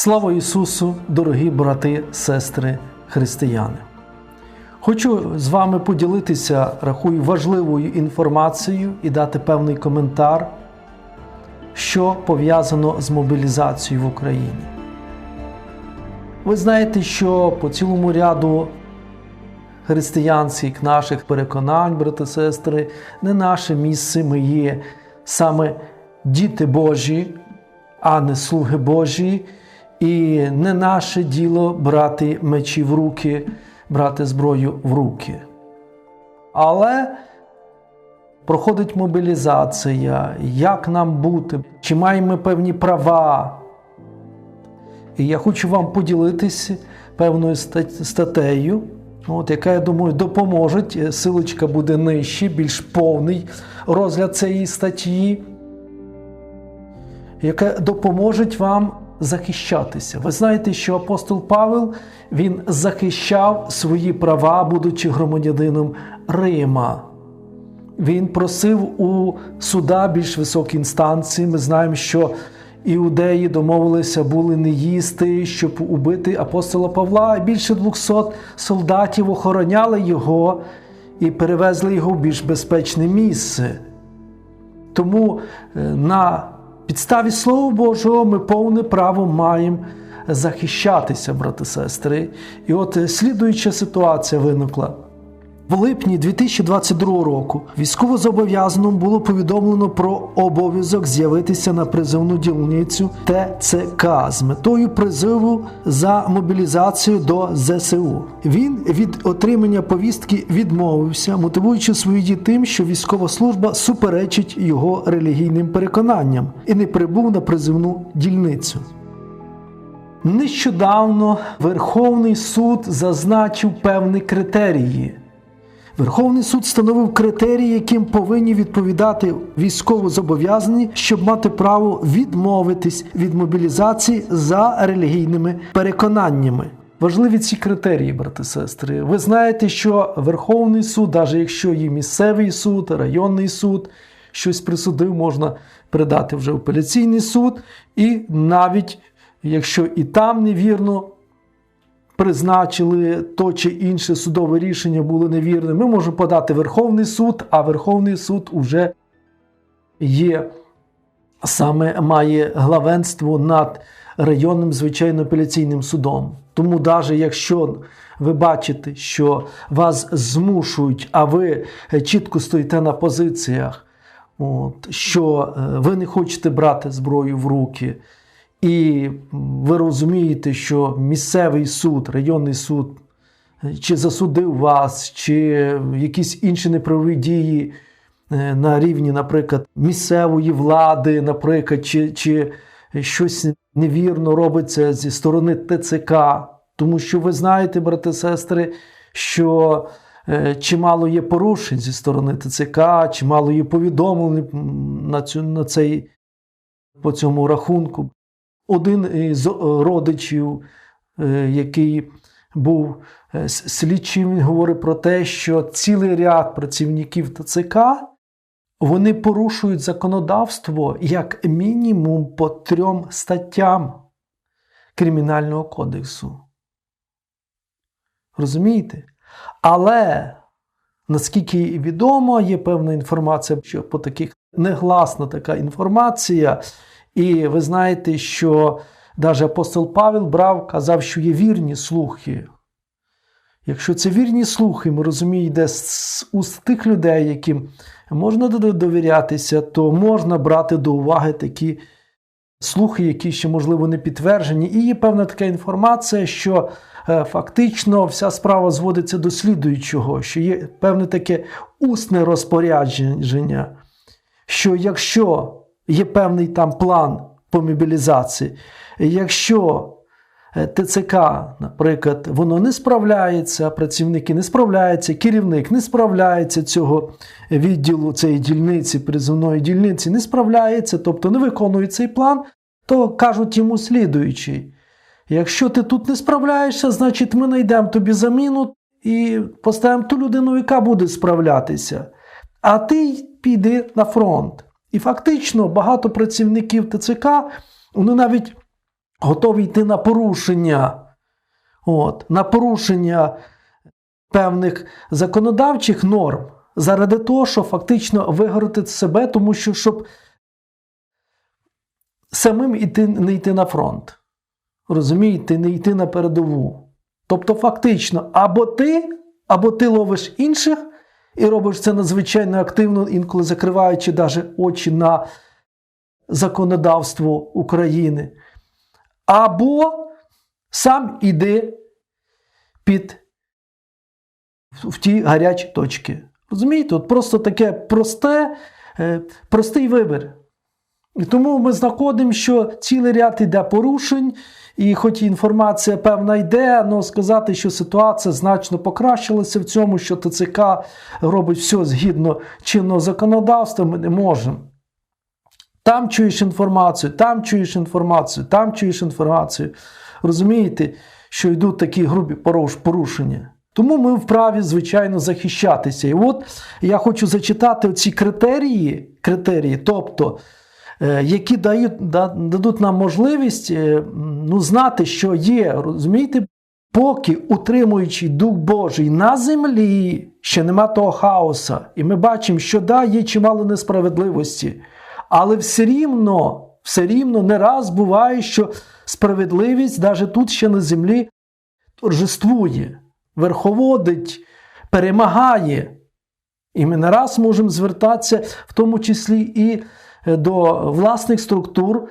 Слава Ісусу, дорогі брати, сестри, християни! Хочу з вами поділитися, рахую, важливою інформацією і дати певний коментар, що пов'язано з мобілізацією в Україні. Ви знаєте, що по цілому ряду християнських наших переконань, брати, сестри, не наше місце ми є саме діти Божі, а не слуги Божі, і не наше діло брати мечі в руки, брати зброю в руки. Але проходить мобілізація, як нам бути, чи маємо ми певні права. І я хочу вам поділитися певною стат- статтею, от, яка, я думаю, допоможе. Силочка буде нижче, більш повний розгляд цієї статті, яка допоможе вам захищатися. Ви знаєте, що апостол Павел він захищав свої права, будучи громадянином Рима. Він просив у суда більш високі інстанції. Ми знаємо, що іудеї домовилися були не їсти, щоб убити апостола Павла. Більше 200 солдатів охороняли його і перевезли його в більш безпечне місце. Тому е, на підставі Слова Божого ми повне право маємо захищатися, брати сестри. І от е, слідуюча ситуація виникла. В липні 2022 року військовозобов'язаному було повідомлено про обов'язок з'явитися на призовну дільницю ТЦК з метою призову за мобілізацію до ЗСУ. Він від отримання повістки відмовився, мотивуючи свої дії тим, що військова служба суперечить його релігійним переконанням і не прибув на призовну дільницю. Нещодавно Верховний суд зазначив певні критерії. Верховний суд встановив критерії, яким повинні відповідати військовозобов'язані, щоб мати право відмовитись від мобілізації за релігійними переконаннями. Важливі ці критерії, брати сестри. Ви знаєте, що Верховний суд, навіть якщо є місцевий суд, районний суд, щось присудив, можна передати вже в апеляційний суд, і навіть якщо і там невірно призначили то чи інше судове рішення було невірним, ми можемо подати Верховний суд, а Верховний суд уже є саме має главенство над районним звичайно апеляційним судом. Тому, навіть якщо ви бачите, що вас змушують, а ви чітко стоїте на позиціях, от, що е, ви не хочете брати зброю в руки, і ви розумієте, що місцевий суд, районний суд, чи засудив вас, чи якісь інші неправові дії е, на рівні, наприклад, місцевої влади, наприклад, чи, чи щось невірно робиться зі сторони ТЦК. Тому що ви знаєте, брати сестри, що е, чимало є порушень зі сторони ТЦК, чимало є повідомлень на, цю, на цей, по цьому рахунку. Один із е, родичів, е, який був е, слідчим, він говорить про те, що цілий ряд працівників ТЦК вони порушують законодавство як мінімум по трьом статтям Кримінального кодексу. Розумієте? Але наскільки відомо, є певна інформація, що по таких негласна така інформація. І ви знаєте, що навіть апостол Павел брав, казав, що є вірні слухи. Якщо це вірні слухи, ми розуміємо, йде з уст тих людей, яким можна довірятися, то можна брати до уваги такі слухи, які ще, можливо, не підтверджені. І є певна така інформація, що е, фактично вся справа зводиться до слідуючого, що є певне таке усне розпорядження, що якщо є певний там план по мобілізації, якщо е, ТЦК, наприклад, воно не справляється, працівники не справляються, керівник не справляється цього відділу, цієї дільниці, призовної дільниці, не справляється, тобто не виконує цей план, то кажуть йому слідуючий. Якщо ти тут не справляєшся, значить ми знайдемо тобі заміну і поставимо ту людину, яка буде справлятися. А ти піди на фронт. І фактично багато працівників ТЦК вони навіть готові йти на порушення, от, на порушення певних законодавчих норм заради того, щоб фактично вигородити себе, тому що щоб самим іти, не йти на фронт. Розумієте, не йти на передову. Тобто, фактично, або ти, або ти ловиш інших і робиш це надзвичайно активно, інколи закриваючи навіть очі на законодавство України. Або сам іди під в ті гарячі точки. Розумієте, от просто таке просте, е, простий вибір. Тому ми знаходимо, що цілий ряд іде порушень, і хоч інформація певна йде, але сказати, що ситуація значно покращилася в цьому, що ТЦК робить все згідно чинного законодавства, ми не можемо. Там чуєш інформацію, там чуєш інформацію, там чуєш інформацію. Розумієте, що йдуть такі грубі порушення. Тому ми вправі, звичайно, захищатися. І от я хочу зачитати оці критерії, критерії тобто, які дають, дадуть нам можливість е, ну, знати, що є, розумієте, поки утримуючи Дух Божий на землі, ще нема того хаоса. І ми бачимо, що да, є чимало несправедливості. Але все рівно, все рівно не раз буває, що справедливість навіть тут ще на землі торжествує, верховодить, перемагає. І ми не раз можемо звертатися, в тому числі і е, до власних структур,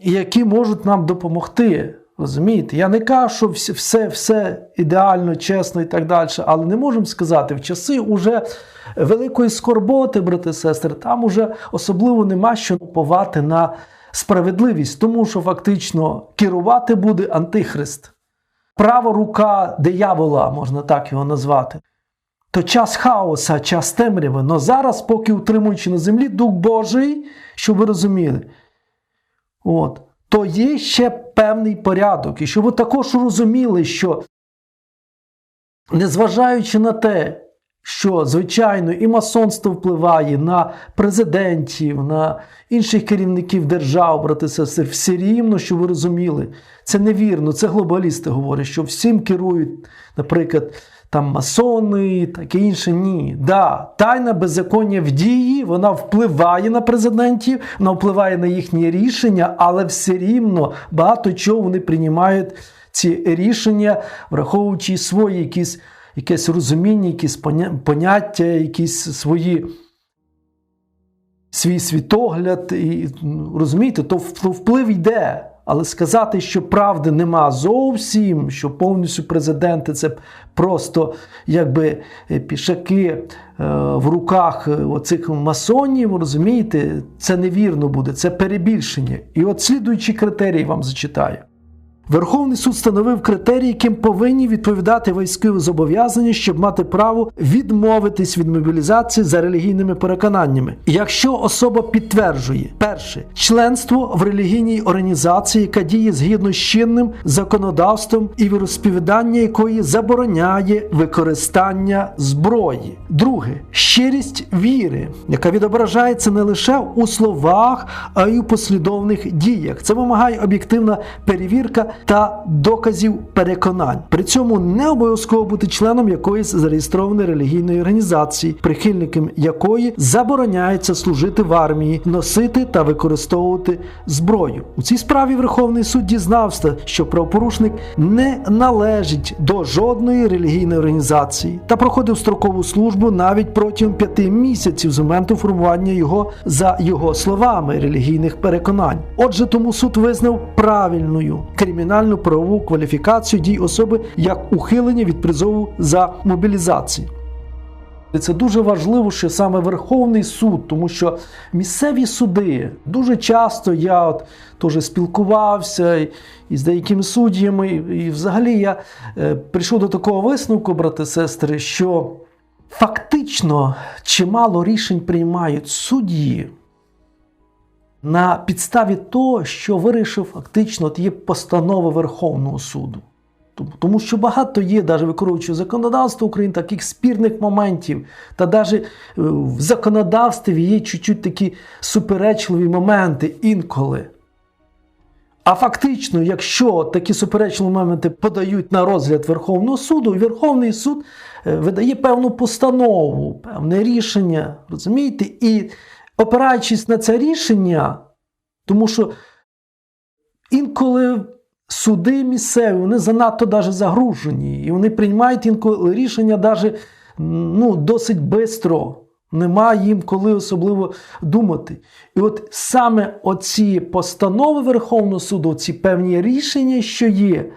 які можуть нам допомогти. Розумієте? Я не кажу, що все, все, ідеально, чесно і так далі, але не можемо сказати, в часи уже великої скорботи, брати сестри, там уже особливо нема що наповати на справедливість, тому що фактично керувати буде антихрист. Права рука диявола, можна так його назвати. То час хаоса, час темряви. Но зараз, поки утримуючи на землі Дух Божий, щоб ви розуміли, от, то є ще певний порядок. І щоб ви також розуміли, що незважаючи на те, що, звичайно, і масонство впливає на президентів, на інших керівників держав, брати сестри, все рівно, що ви розуміли, це невірно. Це глобалісти говорять, що всім керують, наприклад, там масони, таке інше. Ні. Да, тайна беззаконня в дії, вона впливає на президентів, вона впливає на їхні рішення, але все рівно багато чого вони приймають ці рішення, враховуючи свої якісь якесь розуміння, якісь поняття, якісь свої. Свій світогляд, і ну, розумієте, то вплив йде. Але сказати, що правди нема зовсім, що повністю президенти це просто якби е, пішаки е, в руках е, оцих масонів, розумієте, це невірно буде, це перебільшення. І от слідуючі критерії вам зачитаю. Верховний суд встановив критерії, яким повинні відповідати військові зобов'язання, щоб мати право відмовитись від мобілізації за релігійними переконаннями. Якщо особа підтверджує перше членство в релігійній організації, яка діє згідно з чинним законодавством і віросповідання якої забороняє використання зброї. Друге щирість віри, яка відображається не лише у словах, а й у послідовних діях. Це вимагає об'єктивна перевірка та доказів переконань. При цьому не обов'язково бути членом якоїсь зареєстрованої релігійної організації, прихильникам якої забороняється служити в армії, носити та використовувати зброю. У цій справі Верховний суд дізнався, що правопорушник не належить до жодної релігійної організації та проходив строкову службу навіть протягом п'яти місяців з моменту формування його за його словами релігійних переконань. Отже, тому суд визнав правильною кримінальну правову кваліфікацію дій особи як ухилення від призову за мобілізацію. Це дуже важливо, що саме Верховний суд, тому що місцеві суди дуже часто я от теж спілкувався із деякими суддями, і взагалі я е, прийшов до такого висновку, брати сестри, що фактично чимало рішень приймають судді на підставі того, що вирішив фактично от є постанова Верховного суду. Тому- що багато є, навіть використовуючи законодавство України, таких спірних моментів, та навіть в законодавстві є чуть-чуть такі суперечливі моменти інколи. А фактично, якщо такі суперечливі моменти подають на розгляд Верховного суду, Верховний суд е, видає певну постанову, певне рішення, розумієте? І опираючись на це рішення, тому що інколи суди місцеві вони занадто даже загружені, і вони приймають інколи рішення даже, ну, досить швидко. Нема їм коли особливо думати. І от саме оці постанови Верховного суду, ці певні рішення, що є,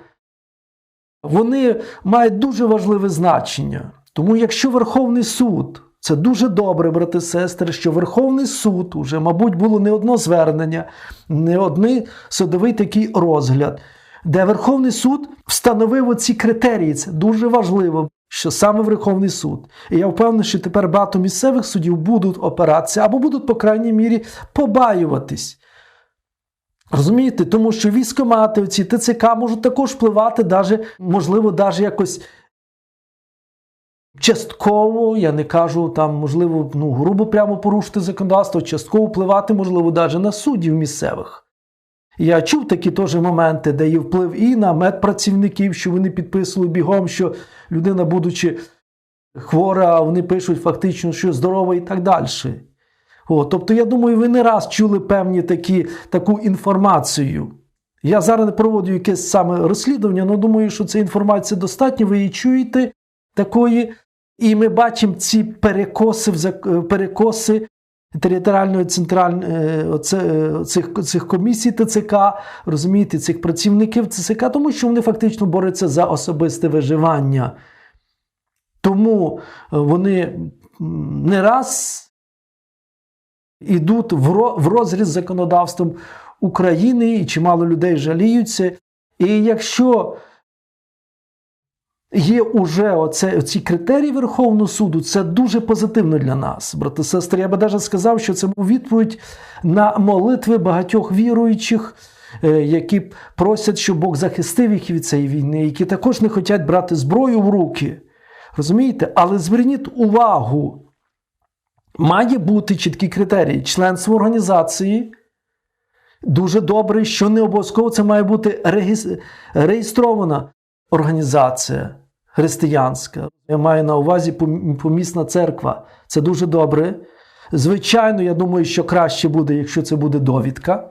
вони мають дуже важливе значення. Тому якщо Верховний суд, це дуже добре, брати сестри, що Верховний суд уже, мабуть, було не одно звернення, не один судовий такий розгляд, де Верховний суд встановив оці критерії. Це дуже важливо що саме Верховний суд. І я впевнений, що тепер багато місцевих судів будуть опиратися або будуть, по крайній мірі, побаюватись. Розумієте? Тому що військомати, оці ТЦК можуть також впливати, даже, можливо, навіть якось частково, я не кажу, там, можливо, ну, грубо прямо порушити законодавство, частково впливати, можливо, навіть на суддів місцевих. Я чув такі теж моменти, де є вплив і на медпрацівників, що вони підписували бігом, що людина, будучи хвора, вони пишуть фактично, що здорова і так далі. О, тобто, я думаю, ви не раз чули певні такі, таку інформацію. Я зараз не проводжу якесь саме розслідування, але думаю, що ця інформація достатньо, ви її чуєте такої. І ми бачимо ці перекоси, перекоси територіальної центральної цих, цих комісій ТЦК, розумієте, цих працівників ТЦК, тому що вони фактично борються за особисте виживання. Тому вони не раз йдуть в розріз з законодавством України, і чимало людей жаліються. І якщо Є уже оце, ці критерії Верховного суду, це дуже позитивно для нас, брати сестри. Я би навіть сказав, що це був відповідь на молитви багатьох віруючих, е, які просять, щоб Бог захистив їх від цієї війни, які також не хочуть брати зброю в руки. Розумієте? Але зверніть увагу, має бути чіткі критерії. Членство організації. Дуже добре, що не обов'язково це має бути реєстрована організація християнська. Я маю на увазі помісна церква. Це дуже добре. Звичайно, я думаю, що краще буде, якщо це буде довідка.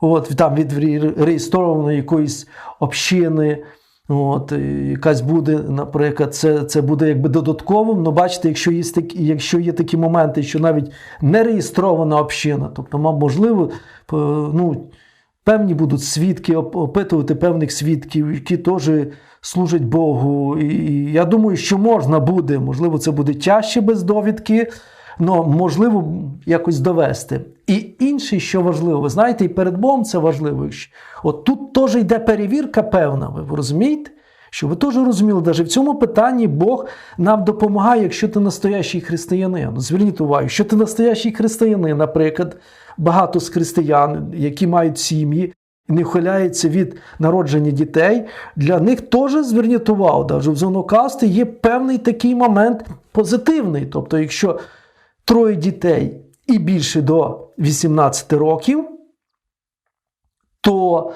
От, Там від реєстрованої якоїсь общини. От, Якась буде, наприклад, це це буде якби додатковим. але бачите, якщо є такі, якщо є такі моменти, що навіть не реєстрована община, тобто, можливо, ну, певні будуть свідки, опитувати певних свідків, які теж служать Богу. І я думаю, що можна буде, можливо, це буде тяжче без довідки, але можливо якось довести. І інше, що важливо, ви знаєте, і перед Богом це важливо. От тут теж йде перевірка певна, ви розумієте? Щоб ви теж розуміли, навіть в цьому питанні Бог нам допомагає, якщо ти настоящий християнин. Зверніть увагу, якщо ти настоящий християнин, наприклад, багато з християн, які мають сім'ї, не ухиляються від народження дітей, для них теж зверніть увагу, навіть в зонокасти є певний такий момент позитивний. Тобто, якщо троє дітей і більше до 18 років, то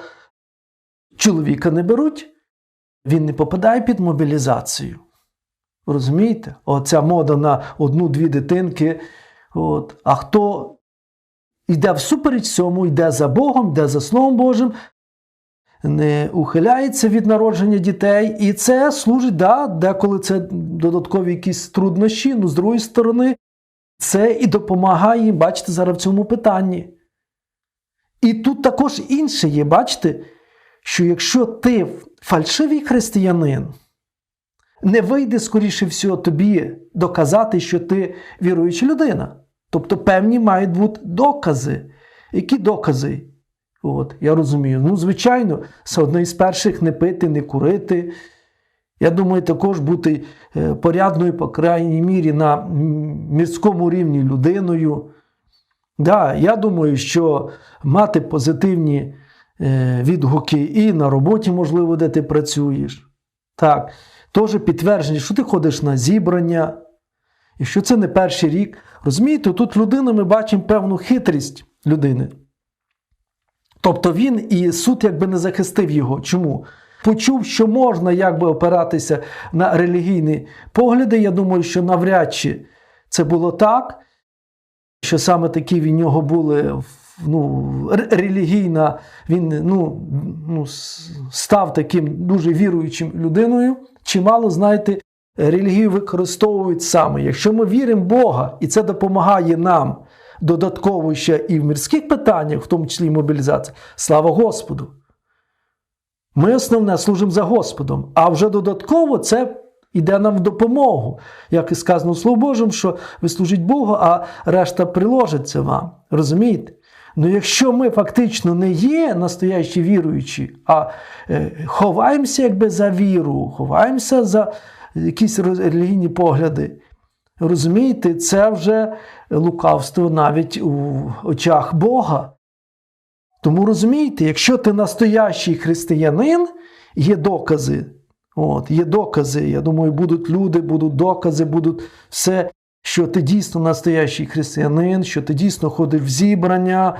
чоловіка не беруть, він не попадає під мобілізацію. Розумієте? Оця мода на одну-дві дитинки. От. А хто йде всупереч цьому, йде за Богом, йде за Словом Божим, не ухиляється від народження дітей. І це служить, да, деколи це додаткові якісь труднощі, ну з другої сторони, це і допомагає, бачите, зараз в цьому питанні. І тут також інше є, бачите, що якщо ти фальшивий християнин, не вийде, скоріше всього, тобі доказати, що ти віруюча людина. Тобто певні мають бути докази. Які докази? От, Я розумію. Ну, звичайно, це одне із перших не пити, не курити. Я думаю, також бути е, порядною, по крайній мірі, на міському рівні людиною. Да, Я думаю, що мати позитивні відгуки і на роботі, можливо, де ти працюєш. Так, Теж підтвердження, що ти ходиш на зібрання. І що це не перший рік. Розумієте, тут людина ми бачимо певну хитрість людини. Тобто він і суд якби не захистив його. Чому? Почув, що можна якби опиратися на релігійні погляди. Я думаю, що навряд чи це було так, що саме такі в нього були ну, релігійна, він ну, ну, став таким дуже віруючим людиною. Чимало, знаєте, релігію використовують саме. Якщо ми віримо в Бога, і це допомагає нам додатково ще і в мирських питаннях, в тому числі і мобілізації, слава Господу. Ми основне служимо за Господом, а вже додатково це йде нам в допомогу. Як і сказано Слово Божому, що ви служіть Богу, а решта приложиться вам. Розумієте? Ну якщо ми фактично не є настоящі віруючі, а е, ховаємося якби за віру, ховаємося за якісь релігійні погляди, розумієте, це вже лукавство навіть у очах Бога. Тому розумієте, якщо ти настоящий християнин, є докази. От, є докази. Я думаю, будуть люди, будуть докази, будуть все, що ти дійсно настоящий християнин, що ти дійсно ходиш в зібрання.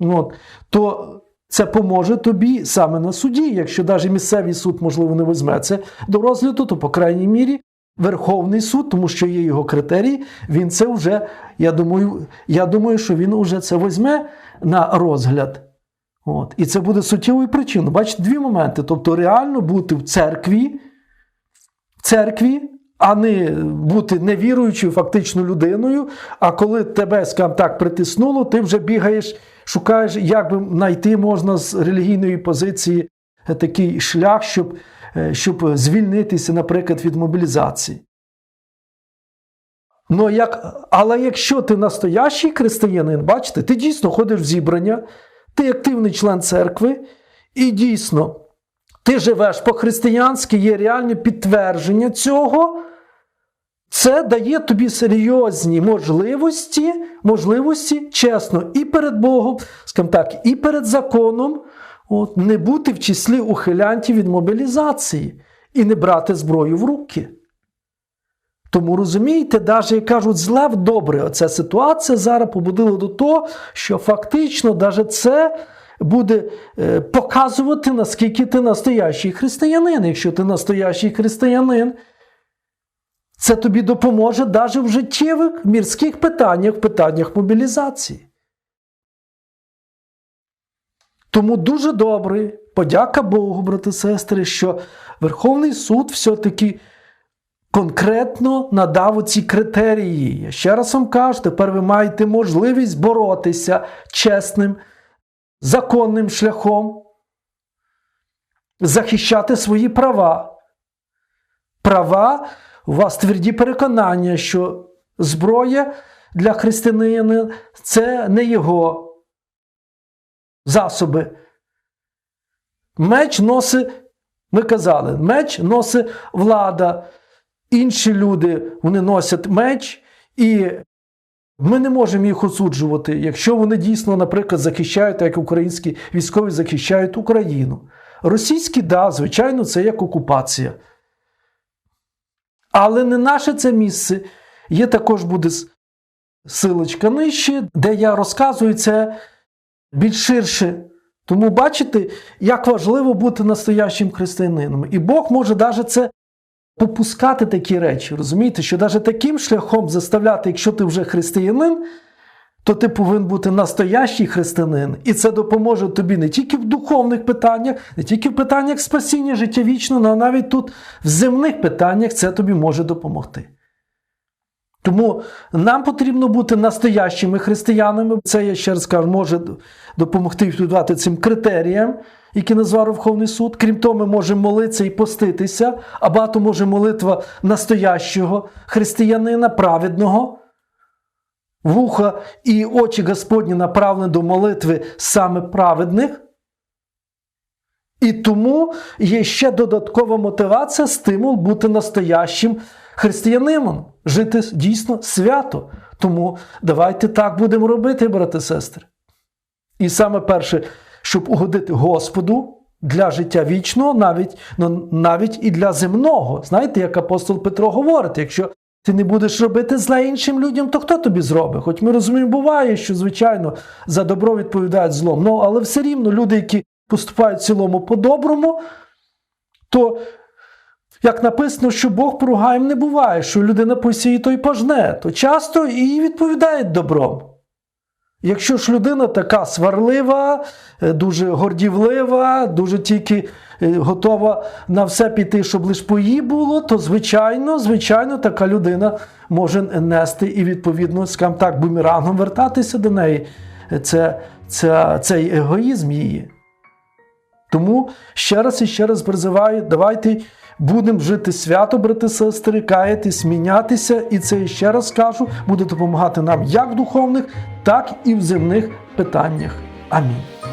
От, то це поможе тобі саме на суді. Якщо навіть місцевий суд, можливо, не візьме це до розгляду, то, по крайній мірі, Верховний суд, тому що є його критерії, він це вже, я думаю, я думаю, що він вже це візьме на розгляд. От. І це буде суттєвою причиною. Бачите, дві моменти. Тобто, реально бути в церкві, в церкві, а не бути невіруючою фактично людиною. А коли тебе, скажімо так, притиснуло, ти вже бігаєш, шукаєш, як би знайти можна з релігійної позиції такий шлях, щоб, е, щоб звільнитися, наприклад, від мобілізації. Ну, як, але якщо ти настоящий християнин, бачите, ти дійсно ходиш в зібрання, ти активний член церкви, і дійсно ти живеш по-християнськи, є реальне підтвердження цього. Це дає тобі серйозні можливості, можливості, чесно, і перед Богом, скажімо так, і перед законом, от, не бути в числі ухилянтів від мобілізації і не брати зброю в руки. Тому розумієте, навіть як кажуть, зле в добре, оця ситуація зараз побудила до того, що фактично навіть це буде е, показувати, наскільки ти настоящий християнин. Якщо ти настоящий християнин, це тобі допоможе навіть в життєвих мірських питаннях, в питаннях мобілізації. Тому дуже добре, подяка Богу, брати сестри, що Верховний суд все-таки конкретно надав ці критерії. Я ще раз вам кажу, тепер ви маєте можливість боротися чесним, законним шляхом, захищати свої права. Права, у вас тверді переконання, що зброя для християнина це не його засоби. Меч носить, ми казали, меч носить влада. Інші люди вони носять меч, і ми не можемо їх осуджувати, якщо вони дійсно, наприклад, захищають, як українські військові захищають Україну. Російські, да, звичайно, це як окупація. Але не наше це місце. Є також буде силочка нижче, де я розказую це більш ширше. Тому бачите, як важливо бути настоящим християнином. І Бог може навіть це попускати такі речі. Розумієте, що навіть таким шляхом заставляти, якщо ти вже християнин, то ти повинен бути настоящий християнин. І це допоможе тобі не тільки в духовних питаннях, не тільки в питаннях спасіння життя вічного, але навіть тут в земних питаннях це тобі може допомогти. Тому нам потрібно бути настоящими християнами. Це я ще раз кажу, може допомогти відповідати цим критеріям, які назвав Верховний суд. Крім того, ми можемо молитися і поститися, а багато може молитва настоящого християнина, праведного. Вуха і очі Господні направлені до молитви саме праведних. І тому є ще додаткова мотивація, стимул бути настоящим християнином, жити дійсно свято. Тому давайте так будемо робити, брати сестри. І саме перше, щоб угодити Господу для життя вічного, навіть, ну, навіть і для земного. Знаєте, як апостол Петро говорить, якщо ти не будеш робити зла іншим людям, то хто тобі зробить? Хоч ми розуміємо, буває, що, звичайно, за добро відповідають злом. Ну, але все рівно люди, які поступають в цілому по-доброму, то як написано, що Бог поругаєм не буває, що людина посіє, то й пожне, то часто і відповідає добром. Якщо ж людина така сварлива, е, дуже гордівлива, дуже тільки е, готова на все піти, щоб лиш по їй було, то звичайно, звичайно, така людина може нести і відповідно, скажімо так, бумерангом вертатися до неї. Це, це, цей егоїзм її. Тому ще раз і ще раз призиваю, давайте будемо жити свято, брати сестри, каятись, мінятися, і це ще раз кажу, буде допомагати нам як в духовних, так і в земних питаннях. Амінь.